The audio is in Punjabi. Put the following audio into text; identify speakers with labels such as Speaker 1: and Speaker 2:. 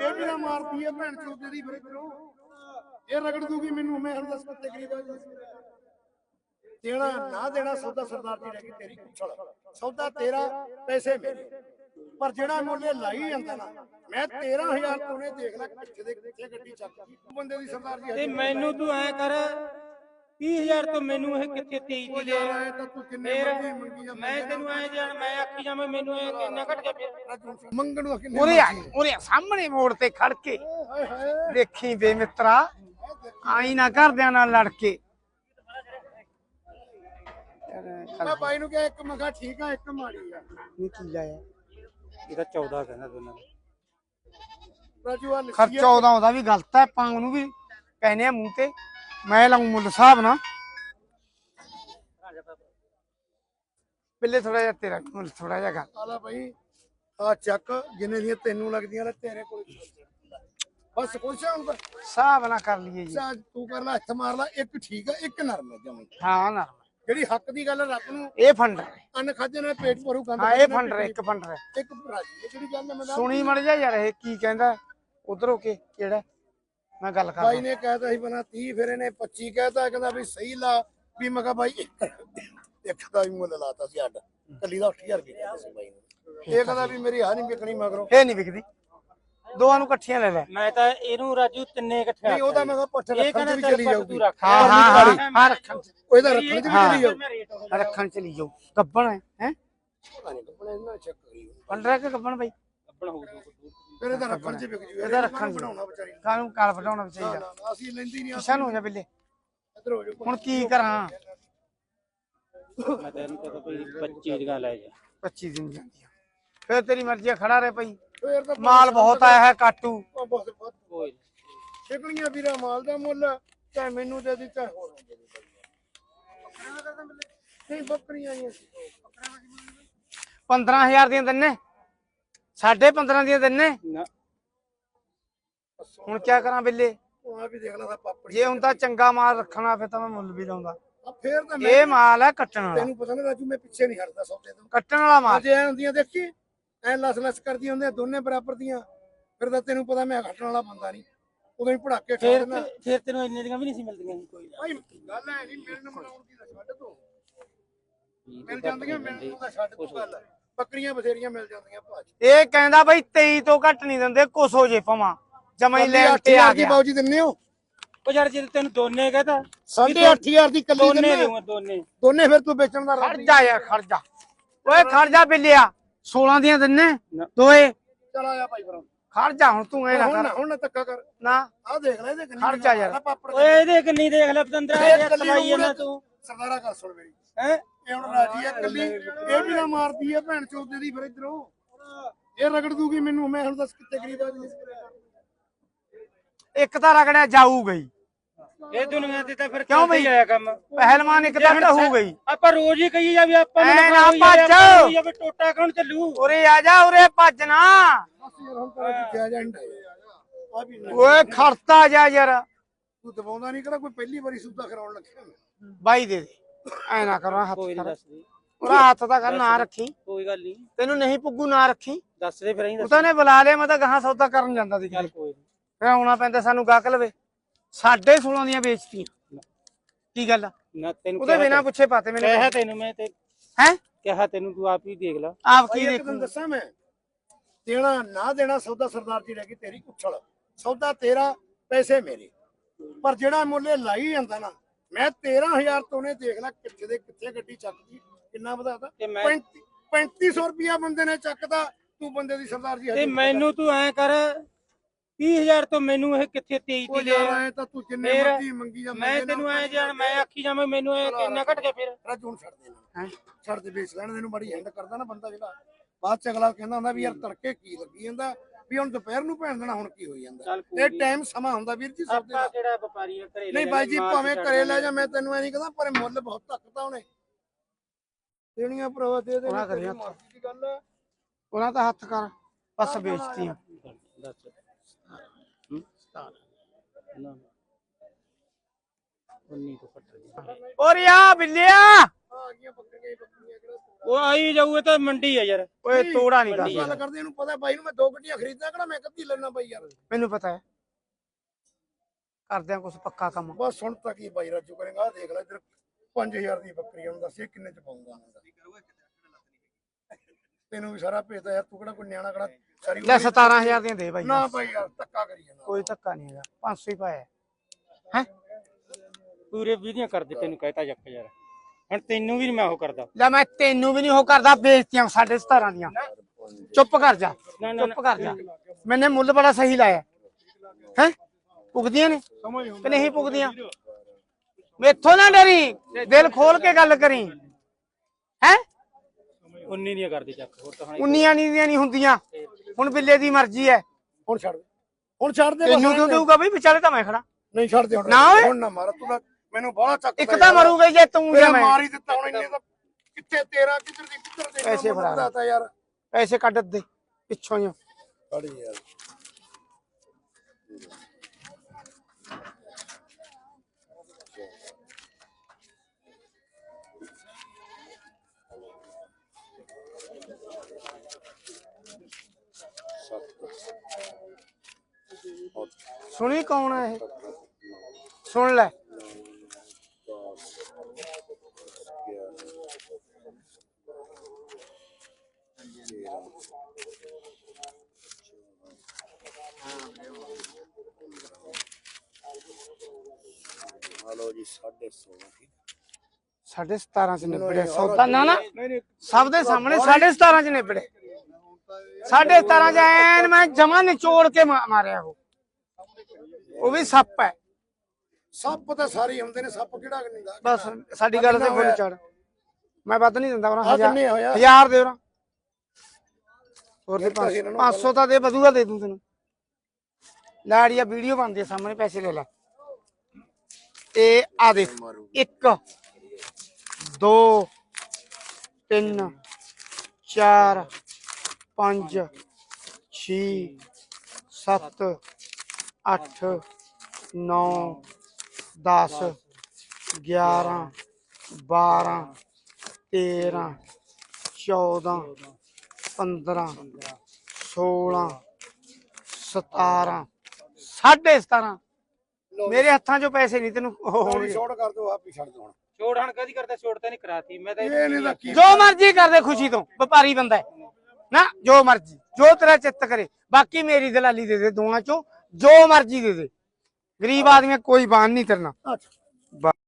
Speaker 1: ਇਹ ਵੀ ਨਾ ਮਾਰਦੀ ਹੈ ਭੈਣ ਚੋਦ ਦੀ ਫਿਰ ਇਧਰੋਂ ਇਹ ਰਗੜ ਦੂਗੀ ਮੈਨੂੰ ਮੈਂ ਹੁਣ ਦੱਸ ਕਿੱਥੇ ਗਰੀਬ ਆ ਦੇਣਾ ਨਾ ਦੇਣਾ ਸੌਦਾ ਸਰਦਾਰ ਜੀ ਰਹਿ ਤੇਰੀ ਕੁਛਲ। ਸੌਦਾ ਤੇਰਾ ਪੈਸੇ ਮੇਰੇ। ਪਰ ਜਿਹੜਾ ਮੁੱਲ ਲਾਈ ਜਾਂਦਾ ਨਾ ਮੈਂ 13000 ਤੋਂ ਨੇ ਦੇਖ ਲੈ ਕਿੱਥੇ ਦੇ ਕਿੱਥੇ ਗੱਡੀ ਚੱਕਦੀ ਬੰਦੇ ਦੀ ਸਰਦਾਰ ਜੀ
Speaker 2: ਤੇ ਮੈਨੂੰ ਤੂੰ ਐ ਕਰ 30000 ਤੋਂ ਮੈਨੂੰ ਇਹ ਕਿੱਥੇ 23
Speaker 1: ਉਹ
Speaker 2: ਦੀ ਲੈ
Speaker 1: ਐ ਤਾਂ ਤੂੰ ਕਿੰਨੇ
Speaker 2: ਫੇਰ
Speaker 1: ਮਰਜ਼ੀ ਮੰਗੀ ਜਾ
Speaker 2: ਮੈਂ ਤੈਨੂੰ ਐ ਜਾਣ ਮੈਂ ਆਖੀ ਜਾਵਾਂ ਮੈਨੂੰ ਇਹ ਕਿੰਨਾ ਘਟ ਗਿਆ ਫਿਰ
Speaker 1: ਮੰਗਣ ਨੂੰ ਕਿੰਨੇ
Speaker 3: ਉਰੇ ਆ
Speaker 1: ਮਰਜ਼ੀ।
Speaker 3: ਉਰੇ ਆ, ਸਾਹਮਣੇ ਮੋੜ ਤੇ ਖੜ ਕੇ।
Speaker 1: ਹਾਏ ਹਾਏ
Speaker 3: ਦੇਖੀ ਵੇ ਮਿੱਤਰਾ ਆਈ ਨਾ ਘਰਦਿਆਂ ਨਾਲ ਲੜ ਕੇ।
Speaker 1: ਮੈਂ ਬਾਈ ਨੂੰ ਕਿਹਾ ਇੱਕ ਮਗਾ ਠੀਕ ਆ ਇੱਕ ਮਾੜੀ ਆ।
Speaker 3: ਨੀ ਕੀ ਲਾਇਆ
Speaker 2: ਇਹਦਾ 14 ਕਹਿੰਦਾ ਦੋਨਾਂ ਦਾ।
Speaker 1: ਰਾਜੂ ਆ।
Speaker 3: ਖਰਚਾ ਉਹਦਾ ਉਹਦਾ ਵੀ ਗਲਤ ਹੈ ਆਪਾਂ ਉਹਨੂੰ ਵੀ ਕਹਿੰਦੇ ਆ ਮੂੰਹ ਤੇ। ਮੈਂ ਲਾਉਂ ਮੁੱਲ ਹਿਸਾਬ ਨਾ ਬਿੱਲੇ ਥੋੜਾ ਜਿਹਾ ਤੇਰਾ ਮੁੱਲ ਥੋੜਾ ਜਿਹਾ ਗੱਲ
Speaker 1: ਆਲਾ ਬਾਈ ਆ ਚੱਕ ਜਿੰਨੇ ਦੀਆਂ ਤੈਨੂੰ ਲੱਗਦੀਆਂ ਨੇ ਤੇਰੇ ਕੋਲ। ਬਸ ਕੁਛ ਹੁੰਦਾ
Speaker 3: ਹਿਸਾਬ ਨਾ ਕਰ ਲਈਏ ਜੀ।
Speaker 1: ਸਾ ਤੂੰ ਕਰ ਲੈ ਹੱਥ ਮਾਰ ਲੈ ਇੱਕ ਠੀਕ ਆ ਇੱਕ ਨਰਮ ਹੈ ਜਮੀ।
Speaker 3: ਹਾਂ ਨਾ
Speaker 1: ਜਿਹੜੀ ਹੱਕ ਦੀ ਗੱਲ ਰੱਬ ਨੂੰ।
Speaker 3: ਇਹ ਫੰਡਰ ਹੈ।
Speaker 1: ਅੰਨ ਖਾਦੇ ਨਾਲ ਪੇਟ ਭਰੂ ਗੰਦ
Speaker 3: ਹਾਂ ਇਹ ਫੰਡਰ ਹੈ, ਇੱਕ ਫੰਡਰ ਹੈ
Speaker 1: ਇੱਕ ਰਾਜੀ ਇਹ ਜਿਹੜੀ ਗੱਲ ਮੈਂ
Speaker 3: ਸੁਣੀ ਮੜ ਜਾ ਯਾਰ ਇਹ ਕੀ ਕਹਿੰਦਾ? ਉਧਰ ਹੋ ਕੇ ਕਿਹੜਾ? ਮੈਂ ਗੱਲ
Speaker 1: ਬਾਈ
Speaker 3: ਕਰਦਾ
Speaker 1: ਨੇ ਕਹਿਤਾ ਸੀ ਬਣਾ 30 ਫਿਰ ਇਹਨੇ 25 ਕਹਿਤਾ ਕਹਿੰਦਾ ਵੀ ਸਹੀ ਲਾ। ਵੀ ਮੈਂ ਕਿਹਾ ਬਾਈ ਇੱਕ ਦਾ ਵੀ ਮੁੱਲ ਲਾਤਾ ਸੀ ਅੱਡ। ਕੱਲੀ ਦਾ 8000 ਰੁਪਏ ਕਹਿੰਦਾ ਸੀ ਬਾਈ ਨੇ। ਇਹ ਕਹਿੰਦਾ ਵੀ ਮੇਰੀ ਆ ਨਹੀਂ ਵਿਕਣੀ ਮਗਰੋਂ।
Speaker 3: ਇਹ ਨਹੀਂ ਵਿਕਦੀ। ਦੋਵਾਂ ਨੂੰ ਇਕੱਠੀਆਂ ਲੈ ਲੈ।
Speaker 2: ਮੈਂ ਤਾਂ ਇਹਨੂੰ ਰਾਜੂ ਤਿੰਨੇ ਇਕੱਠੇ
Speaker 1: ਨਹੀਂ ਉਹਦਾ ਮੈਂ ਕਿਹਾ ਪੱਠ
Speaker 2: ਇਹ
Speaker 1: ਰੱਖਣ
Speaker 2: ਕਹਿੰਦਾ
Speaker 1: ਚ ਵੀ
Speaker 2: ਚੱਲ
Speaker 1: ਜਾਊਗੀ।
Speaker 2: ਤੂੰ
Speaker 3: ਹਾਂ ਹਾਂ ਹਾਂ। ਹਾਂ ਰੱਖਣ ਚ।
Speaker 1: ਉਹ ਇਹਦਾ ਰੱਖਣ ਚ ਵੀ
Speaker 3: ਹਾਂ।
Speaker 1: ਚਲੀ ਜਾਊ
Speaker 3: ਰੱਖਣ ਚਲੀ ਜਾਓ ਗੱਬਣ ਹੈ ਹੈ?
Speaker 1: ਪਤਾ ਨਹੀਂ ਕੱਪੜੇ ਇਹਨਾਂ ਚੈੱਕ ਕਰੀ
Speaker 3: ਫੰਡਰ ਕਿ ਗੱਬਣ ਬਾਈ।
Speaker 2: ਕੱਪਣ ਹੋ ਜੂ
Speaker 1: ਫਿਰ ਇਹਦਾ ਰੱਖਣ ਚ ਵਿਕ ਜੂ
Speaker 3: ਇਹਦਾ ਰੱਖਣ।
Speaker 1: ਬਣਾਉਣਾ ਵਿਚਾਰੀ ਨੂੰ।
Speaker 3: ਕਾਹਨੂੰ ਕਾਲ ਫਟਾਉਣਾ
Speaker 1: ਨਾ,
Speaker 3: ਚਾਹੀਦਾ।
Speaker 1: ਨਾ, ਨਾ, ਅਸੀਂ ਲੈਂਦੀ ਨਹੀਂ
Speaker 3: ਕਿਸ਼ਨ ਹੋ ਜਾ ਬਿੱਲੇ।
Speaker 1: ਇੱਧਰ ਹੋ ਜਾ
Speaker 3: ਹੁਣ ਕੀ ਕਰਾਂ?
Speaker 2: ਮੈਂ ਤਾਂ ਇਹਨੂੰ ਕਹਤਾ ਕੋਈ 25 ਦੀਆਂ ਲੈ ਜਾ।
Speaker 3: 25 ਦਿਨ ਜਾਂਦੀ ਆ। ਫਿਰ ਤੇਰੀ ਮਰਜ਼ੀ ਆ, ਖੜਾ ਰਹੇ
Speaker 1: ਫੇਰ ਤਾਂ
Speaker 3: ਮਾਲ ਬਹੁਤ ਆਇਆ ਹੈ ਕਾਟੂ।
Speaker 1: ਉਹ ਬਹੁਤ ਬਹੁਤ
Speaker 2: ਕੋਈ
Speaker 1: ਛਿਕਣੀਆਂ ਵੀਰਾ ਮਾਲ ਦਾ ਮੁੱਲ ਚਾਹੇ ਮੈਨੂੰ ਦੇ ਦੀ ਚਾਹੇ ਹੋਰ ਦੇ ਦੀ। ਨਹੀਂ ਬੱਕਰੀਆਂ ਆਈਆਂ ਸੀ।
Speaker 3: 15000 ਦੀਆਂ ਦਿੰਨੇ। ਸਾਢੇ 15 ਦੀਆਂ ਦਿੰਨੇ
Speaker 2: ਨਾ।
Speaker 3: ਹੁਣ ਕੀ ਕਰਾਂ ਬਿੱਲੇ?
Speaker 1: ਉਹ ਆ ਵੀ ਦੇਖ ਲਾ ਤਾਂ ਪਾਪੜੀ
Speaker 3: ਜੇ ਹੁਣ ਤਾਂ ਚੰਗਾ ਮਾਲ ਰੱਖਣਾ ਫਿਰ ਤਾਂ ਮੈਂ ਮੁੱਲ ਵੀ ਲਾਉਂਦਾ।
Speaker 1: ਆ ਫੇਰ ਤਾਂ ਮੈਂ
Speaker 3: ਇਹ ਮਾਲ ਹੈ ਕੱਟਣ ਵਾਲਾ।
Speaker 1: ਤੈਨੂੰ ਪਤਾ ਨਾ ਰਾਜੂ ਮੈਂ ਪਿੱਛੇ ਨਹੀਂ ਹਟਦਾ ਸੌਦੇ ਤੋਂ।
Speaker 3: ਕੱਟਣ ਵਾਲਾ ਮਾਲ।
Speaker 1: ਐ ਹੁੰਦੀਆਂ ਦੇਖੀ ਐ ਲਸ ਲਸ ਕਰਦੀਆਂ ਹੁੰਦੀਆਂ ਦੋਨੇ ਬਰਾਬਰ ਦੀਆਂ ਫਿਰ ਤਾਂ ਤੈਨੂੰ ਪਤਾ ਮੈਂ ਘਟਣ ਵਾਲਾ ਬੰਦਾ ਨਹੀਂ। ਉਦੋਂ ਹੀ ਪੜਾਕੇ
Speaker 2: ਫੇਰ ਫੇਰ ਤੈਨੂੰ ਇੰਨੇ ਦੀਆਂ ਵੀ ਨਹੀਂ ਸੀ ਮਿਲਦੀਆਂ ਕੋਈ
Speaker 1: ਭਾਈ ਗੱਲ ਐ ਨਹੀਂ ਮਿਲਣ ਮਨਾਉਣ ਦੀ ਤਾਂ ਛੱਡ ਤੂੰ। ਮਿਲ ਜਾਂਦੀਆਂ ਮਿਲਣ ਨੂੰ ਤਾਂ ਛੱਡ ਤੂੰ ਗੱਲ। ਬੱਕਰੀਆਂ ਬਥੇਰੀਆਂ ਮਿਲ ਜਾਂਦੀਆਂ ਭਾਜੀ
Speaker 3: ਇਹ ਕਹਿੰਦਾ ਬਾਈ 23 ਤੋਂ ਘੱਟ ਨਹੀਂ ਦਿੰਦੇ ਕੁਛ ਹੋ ਜੇ ਪਵਾਂ ਜਮਾ ਹੀ ਲੈਣ ਤੇ ਆ
Speaker 1: ਕੀ
Speaker 3: ਗਿਆ।
Speaker 1: ਜੀ ਦਿੰਨੇ ਹੋ?
Speaker 2: ਉਹ ਯਾਰ ਜੇ ਤੈਨੂੰ ਦੋਨੇ ਕਹਤਾ
Speaker 1: ਸਾਢੇ ਅੱਠ ਹਜ਼ਾਰ ਦੀ ਕੱਲੀ
Speaker 2: ਦੋਨੇ
Speaker 1: ਦਿੰਨੇ।
Speaker 2: ਦੇਵਾਂ ਦੋਨੇ।
Speaker 1: ਦੋਨੇ ਫਿਰ ਤੂੰ ਵੇਚਣ ਦਾ
Speaker 3: ਜਾ ਯਾਰ ਖੜ ਜਾ। ਓਏ ਖੜ ਜਾ ਬਿੱਲਿਆ। 16 ਦੀਆਂ ਦਿੰਨੇ। ਦੋਏ।
Speaker 1: ਚਲ ਆਇਆ ਭਾਈ ਫਿਰ
Speaker 3: ਖੜ ਜਾ ਹੁਣ ਤੂੰ ਇਹ ਨਾ ਕਰ।
Speaker 1: ਹੁਣ ਨਾ ਧੱਕਾ ਕਰ।
Speaker 3: ਨਾ।
Speaker 1: ਆਹ ਦੇਖ ਲੈ ਇਹਦੇ ਕਿੰਨੀ
Speaker 3: ਖੜ ਜਾ ਯਾਰ।
Speaker 2: ਓਏ ਇਹਦੇ ਕਿੰਨੀ ਦੇਖ ਲੈ ਪਤੰਦਰਾ
Speaker 1: ਇਹ
Speaker 2: ਕਮਾਈ
Speaker 1: ਨੂੰ
Speaker 2: ਜਾਂਦਾ ਤੂੰ।
Speaker 1: ਸਰਦਾਰਾ ਗੱਲ ਸੁਣ ਮੇਰੀ।
Speaker 2: ਹੈ?
Speaker 1: ਇਹ ਹੁਣ ਰਾਜੀ ਆ ਕੱਲੀ ਇਹ ਵੀ ਨਾ ਮਾਰਦੀ ਆ ਭੈਣ ਚੋਦ ਦੀ ਫਿਰ ਇਧਰੋਂ। ਇਹ ਰਗੜ ਦੂਗੀ ਮੈਨੂੰ ਮੈਂ ਹੁਣ ਦੱਸ ਕਿੱਥੇ ਗਰੀਬ ਆ
Speaker 3: ਇੱਕ ਤਾਂ ਰਗੜਿਆ ਜਾਊ ਗਈ।
Speaker 2: ਇਹ ਦੁਨੀਆ ਤੇ ਤਾਂ ਫਿਰ
Speaker 3: ਕਿਉਂ
Speaker 2: ਚੱਲਦਾ ਹੀ
Speaker 3: ਬਈ?
Speaker 2: ਆਇਆ ਕੰਮ?
Speaker 3: ਪਹਿਲਵਾਨ ਇੱਕ ਤਾਂ ਢਹੂ ਗਈ।
Speaker 2: ਆਪਾਂ ਰੋਜ਼ ਹੀ ਕਹੀ ਜਾ ਵੀ ਆਪਾਂ ਨੂੰ
Speaker 3: ਐ ਨਾ ਭੱਜ।
Speaker 2: ਟੋਟਾ ਕੌਣ ਚੱਲੂ?
Speaker 3: ਉਰੇ ਆ ਜਾ ਉਰੇ ਭੱਜ ਨਾ। ਓਏ ਖੜਤਾ ਜਾ ਯਾਰ।
Speaker 1: ਤੂੰ ਦਬਾਉਂਦਾ ਨਹੀਂ ਕਿਹੜਾ ਕੋਈ ਪਹਿਲੀ ਵਾਰੀ ਸੁੱਧਾ ਕਰਾਉਣ ਲੱਗਿਆ।
Speaker 3: ਬਾਈ ਦੇ ਦੇ। ਐ ਨਾ ਕਰੋ ਹੱਥ
Speaker 2: ਕੋਈ ਨਹੀਂ
Speaker 3: ਕਰ
Speaker 2: ਦੱਸ ਦੇ
Speaker 3: ਉਹਦਾ ਹੱਥ ਤਾਂ ਕਰ ਨਾ ਰੱਖੀ।
Speaker 2: ਕੋਈ ਗੱਲ ਨਹੀਂ
Speaker 3: ਤੈਨੂੰ ਨਹੀਂ ਪੁੱਗੂ ਨਾ ਰੱਖੀ।
Speaker 2: ਦੱਸ ਦੇ ਫਿਰ ਅਸੀਂ
Speaker 3: ਉਹ
Speaker 2: ਦੱਸ
Speaker 3: ਤਾਂ ਨੇ ਬੁਲਾ ਲਿਆ ਮੈਂ ਤਾਂ ਗਾਹਾਂ ਸੌਦਾ ਕਰਨ ਜਾਂਦਾ ਸੀ
Speaker 2: ਚੱਲ ਕੋਈ ਨੀ।
Speaker 3: ਫਿਰ ਆਉਣਾ ਪੈਂਦਾ ਸਾਨੂੰ ਗਾਹਕ ਲਵੇ। ਸਾਢੇ 16 ਦੀਆਂ ਵੇਚਤੀਆਂ। ਕੀ ਗੱਲ ਆ?
Speaker 2: ਨਾ ਤੈਨੂੰ
Speaker 3: ਉਹਦੇ
Speaker 2: ਕਿਹਾ
Speaker 3: ਬਿਨਾ
Speaker 2: ਤੈਨੂੰ-
Speaker 3: ਪੁੱਛੇ ਪਾਤੇ ਮੈਨੂੰ
Speaker 2: ਕਿਹਾ ਤੈਨੂੰ ਮੈਂ ਤੇ
Speaker 3: ਹੈ?
Speaker 2: ਕਿਹਾ ਤੈਨੂੰ ਤੂੰ ਆਪ ਹੀ ਦੇਖ ਲੈ।
Speaker 3: ਆਪ
Speaker 1: ਭਾਈ
Speaker 3: ਕੀ ਦੇਖੂ?
Speaker 1: ਦਿਨ ਦੱਸਾਂ ਮੈਂ। ਦੇਣਾ ਨਾ ਦੇਣਾ ਸੌਦਾ ਸਰਦਾਰ ਜੀ ਰਹਿ ਗਈ ਤੇਰੀ ਕੁਛਲ। ਸੌਦਾ ਤੇਰਾ ਪੈਸੇ ਮੇਰੇ। ਪਰ ਜਿਹੜਾ ਮੁੱਲ ਲਾਈ ਜਾਂਦਾ ਨਾ ਮੈਂ 13000 ਤੋਂ ਨੇ ਦੇਖ ਲੈ ਕਿੱਥੇ ਦੇ ਕਿੱਥੇ ਗੱਡੀ ਚੱਕਦੀ ਕਿੰਨਾ ਵਧਾਤਾ।
Speaker 2: ਤੇ ਮੈਂ
Speaker 1: 3500 ਰੁਪਿਆ ਬੰਦੇ ਨੇ ਚੱਕਦਾ ਤੂੰ ਬੰਦੇ ਦੀ ਸਰਦਾਰ ਜੀ
Speaker 2: ਤੇ ਮੈਨੂੰ ਤੂੰ ਐ ਕਰ 30000 ਤੋਂ ਮੈਨੂੰ ਇਹ ਕਿੱਥੇ 23
Speaker 1: ਉਹ
Speaker 2: ਦੀ ਲੈ
Speaker 1: ਐ ਤਾਂ ਤੂੰ ਜਿੰਨੇ ਮਰਜ਼ੀ ਮੰਗੀ ਜਾ
Speaker 2: ਮੈਂ ਤੈਨੂੰ ਐ ਜਾਣ ਮੈਂ ਆਖੀ ਜਾਵਾਂ ਮੈਨੂੰ ਇਹ ਕਿੰਨਾ ਘਟ ਗਿਆ ਫਿਰ।
Speaker 1: ਰਾਜੂ ਨੂੰ ਛੱਡ ਦੇ
Speaker 3: ਹੈਂ?
Speaker 1: ਛੱਡ ਦੇ ਵੇਚ ਲੈਣ ਤੈਨੂੰ ਬੜੀ ਹੈਂਡ ਕਰਦਾ ਨਾ ਬੰਦਾ ਜਿਹੜਾ। ਬਾਅਦ ਚ ਅਗਲਾ ਕਹਿੰਦਾ ਹੁੰਦਾ ਵੀ ਯਾਰ ਤੜਕੇ ਕੀ ਲੱਗੀ ਜਾਂਦਾ ਵੀ ਹੁਣ ਦੁਪਹਿਰ ਨੂੰ ਭੈਣ ਦੇਣਾ ਹੁਣ ਕੀ ਹੋਈ ਜਾਂਦਾ।
Speaker 2: ਚੱਲ ਕੋਈ
Speaker 1: ਇਹ। ਟਾਈਮ ਸਮਾਂ ਹੁੰਦਾ ਵੀਰ ਜੀ ਸਭ
Speaker 2: ਆਪਾਂ
Speaker 1: ਦਾ
Speaker 2: ਕਿਹੜਾ ਵਪਾਰੀ ਆ ਘਰੇ
Speaker 1: ਨਹੀਂ ਬਾਈ ਜੀ ਭਾਵੇਂ ਘਰੇ ਲੈ ਜਾ ਮੈਂ ਤੈਨੂੰ ਐ ਨਹੀਂ ਕਹਿੰਦਾ ਪਰ ਮੁੱਲ ਬਹੁਤ ਧੱਕਦਾ ਉਹਨੇ। ਦੇਣੀਆਂ ਭਰਾਵਾ ਦੇ ਦੇ
Speaker 3: ਉਹਨਾਂ ਕਰੀ
Speaker 1: ਤੇਰੀ
Speaker 3: ਹੱਥ।
Speaker 1: ਮਰਜ਼ੀ ਦੀ ਗੱਲ ਹੈ
Speaker 3: ਉਹਨਾਂ ਤਾਂ ਹੱਥ ਕਰ ਬਸ ਵੇਚਤੀਆਂ
Speaker 2: ਦੱਸ। ਹੂੰ? ਨਾ। ਉਨੀ ਤੋਂ ਫਟ ਗਈ।
Speaker 3: ਓਰੇ ਆ ਬਿੱਲਿਆ!
Speaker 1: ਆ ਗਈਆਂ ਬੱਕਰੀਆਂ ਹੀ ਬੱਕਰੀਆਂ। ਕਿਹੜਾ
Speaker 2: ਉਹ ਆਈ ਜਾਊ ਇਹ ਤਾਂ ਮੰਡੀ ਆ ਯਾਰ।
Speaker 3: ਓਏ ਤੋੜਾ ਨਹੀਂ
Speaker 1: ਗੱਲ।
Speaker 3: ਕਰਦਾ
Speaker 1: ਇਹਨੂੰ ਪਤਾ ਬਾਈ ਨੂੰ ਮੈਂ ਦੋ ਗੱਡੀਆਂ ਖਰੀਦਦਾ ਕਿਹੜਾ ਮੈਂ ਕੱਦੀ ਲੈਣਾ ਬਾਈ ਯਾਰ।
Speaker 3: ਮੈਨੂੰ ਪਤਾ ਹੈ। ਕਰਦੇ ਆ ਕੁਛ ਪੱਕਾ ਕੰਮ।
Speaker 1: ਬਸ ਸੁਣ ਤਾਂ ਕੀ ਬਾਈ ਰਾਜੂ ਕਰੇਗਾ ਦੇਖ ਲੈ ਇੱਧਰ 5000 ਦੀ ਬੱਕਰੀ ਆ, ਹੁਣ ਦੱਸ ਇਹ ਕਿੰਨੇ ਚ ਪਾਉਂਗਾ ਤੈਨੂੰ ਵੀ ਸਾਰਾ ਭੇਜਦਾ ਯਾਰ ਤੂੰ ਕਿਹੜਾ ਕੋਈ ਨਿਆਣਾ ਕਿਹੜਾ ਸਾਰੀ
Speaker 3: ਲੈ
Speaker 1: ਉਮਰ ਹੀ-
Speaker 3: 17000 ਦੀਆਂ ਦੇ ਬਾਈ।
Speaker 1: ਨਾ ਬਾਈ ਯਾਰ ਧੱਕਾ ਕਰੀ ਜਾਂਦਾ।
Speaker 3: ਕੋਈ ਧੱਕਾ ਨਹੀਂ ਹੈਗਾ 500 ਹੀ ਪਾਇਆ। ਹੈ?
Speaker 2: ਪੂਰੇ 20 ਦੀਆਂ ਕਰ ਦੇ ਤੈਨੂੰ ਕਹਿਤਾ ਜੱਕ ਯਾਰ। ਹੁਣ ਤੈਨੂੰ ਵੀ ਨੀ ਮੈਂ ਉਹ ਕਰਦਾ।
Speaker 3: ਲੈ ਮੈਂ ਤੈਨੂੰ ਵੀ ਨਹੀਂ ਉਹ ਕਰਦਾ ਬੇਇੱਜ਼ਤੀਆਂ 17.5 ਦੀਆਂ। ਚੁੱਪ ਕਰ ਜਾ
Speaker 2: ਨਾ ਨਾ
Speaker 3: ਚੁੱਪ ਕਰ ਜਾ। ਮੈਨੇ ਮੁੱਲ ਬੜਾ ਸਹੀ ਲਾਇਆ। ਹੈ? ਪੁੱਗਦੀਆਂ ਨੇ? ਕਿ ਨਹੀਂ ਪੁੱਗਦੀਆਂ ਮੈਥੋਂ ਨਾ ਡਰੀ ਦਿਲ ਖੋਲ ਕੇ ਗੱਲ ਕਰੀ। ਹੈ?
Speaker 2: 19 ਦੀਆਂ ਕਰ ਦੇ ਚੱਕ ਹੋਰ ਤਾਂ ਹੁਣ
Speaker 3: ਉਨੀਆਂ ਨਹੀਂ ਦੀਆਂ ਨਹੀਂ ਹੁੰਦੀਆਂ। ਹੁਣ ਬਿੱਲੇ ਦੀ ਮਰਜ਼ੀ ਹੈ
Speaker 1: ਹੁਣ ਛੱਡ ਦੇ। ਹੁਣ ਛੱਡ ਦੇ ਬਸ
Speaker 3: ਤੈਨੂੰ ਕਿਉਂ ਦੇਊਗਾ ਬਈ ਵਿਚਾਲੇ ਤਾਂ ਮੈਂ ਖੜਾ।
Speaker 1: ਨਹੀਂ ਛੱਡ ਦੇ ਹੁਣ।
Speaker 3: ਨਾ ਓਏ।
Speaker 1: ਹੁਣ ਨਾ ਮਾਰ ਤੂੰ ਤਾਂ ਮੈਨੂੰ ਬਾਹਲਾ ਚੱਕ
Speaker 3: ਇੱਕ ਤਾਂ ਮਰੂਗਾ ਜੇ ਤੂੰ ਜਾਂ ਮੈਂ
Speaker 1: ਮਾਰ ਹੀ ਦਿੱਤਾ ਹੁਣ ਇੰਨੇ ਤਾਂ ਕਿੱਥੇ ਤੇਰਾ ਕਿੱਧਰ ਦੀ ਕਿੱਧਰ ਦੇ
Speaker 3: ਪੈਸੇ ਫੜਾ।
Speaker 1: ਦਾਤਾ ਯਾਰ।
Speaker 3: ਪੈਸੇ ਕੱਢ ਦੇ ਪਿੱਛੋਂ ਹੀ।
Speaker 1: ਫੜੀ ਯਾਰ।
Speaker 3: ਸੁਣੀ ਕੌਣ ਹੈ ਇਹ? ਸੁਣ ਲੈ। 17.5 ਚ ਨਿਬੜਿਆ ਸੌਦਾ ਨਾ ਨਾ। ਸਭ ਦੇ ਸਾਹਮਣੇ 17.5 ਚ ਨਿਬੜਿਆ 17.5 ਚ ਐਨ ਮੈਂ ਜਮਾ ਨਿਚੋੜ ਕੇ ਮਾਰਿਆ ਉਹ। ਉਹ ਵੀ ਸੱਪ ਹੈ।
Speaker 1: ਸੱਪ ਤਾਂ ਸਾਰੇ ਹੁੰਦੇ ਨੇ ਸੱਪ ਕਿਹੜਾ ਨਹੀਂ ਦਾ
Speaker 3: ਬਸ ਸਾਡੀ ਗੱਲ ਤੇ ਫੁੱਲ ਚੜ ਮੈਂ ਵੱਧ ਨਹੀਂ ਦਿੰਦਾ ਉਹਨਾਂ ਹਜ਼ਾਰ ਦੇ ਉਹਨਾਂ। ਹੋਰ
Speaker 1: ਤੇ
Speaker 3: 500 ਤਾਂ ਦੇ ਵਧੂਗਾ ਦੇ ਦੂੰ ਤੈਨੂੰ। ਲਾੜੀਆ ਵੀਡੀਓ ਬਣਦੀ ਸਾਹਮਣੇ ਪੈਸੇ ਲੈ ਲੈ। ਤੇ ਆ ਦੇਖ ਇੱਕ, ਦੋ, ਤਿੰਨ, ਚਾਰ, ਪੰਜ, ਛੇ, ਸੱਤ, ਅੱਠ, ਨੌ 10 11 12 13 14 15 16 17 ਸਾਢੇ 17 ਮੇਰੇ ਹੱਥਾਂ 'ਚੋਂ ਪੈਸੇ ਨਹੀਂ ਤੈਨੂੰ ਉਹ ਹੋਣਗੇ।
Speaker 1: ਸ਼ਾਰਟ ਕਰ ਦੋ ਆਪ ਹੀ ਛੱਡ ਦੋ ਹੁਣ
Speaker 2: ਛੋੜ ਹਣ ਕਦੀ ਕਰਦਾ ਛੋੜ ਤਾਂ ਨਹੀਂ ਕਰਾਤੀ। ਮੈਂ ਤਾਂ
Speaker 1: ਇਹ ਨਹੀਂ ਤਾਂ ਕੀ
Speaker 3: ਜੋ ਮਰਜ਼ੀ ਕਰਦੇ ਖੁਸ਼ੀ ਤੋਂ ਵਪਾਰੀ ਬੰਦਾ ਹੈ। ਨਾ ਜੋ ਮਰਜ਼ੀ ਜੋ ਤੇਰਾ ਚਿੱਤ ਕਰੇ। ਬਾਕੀ ਮੇਰੀ ਦਲਾਲੀ ਦੇ ਦੇ ਦੋਵਾਂ ਚੋਂ ਜੋ ਮਰਜ਼ੀ ਦੇ ਦੇ। ਗਰੀਬ ਆਦਮੀ ਕੋਈ ਬਾਨ ਨਹੀਂ ਕਰਨਾ
Speaker 1: ਅੱਛਾ।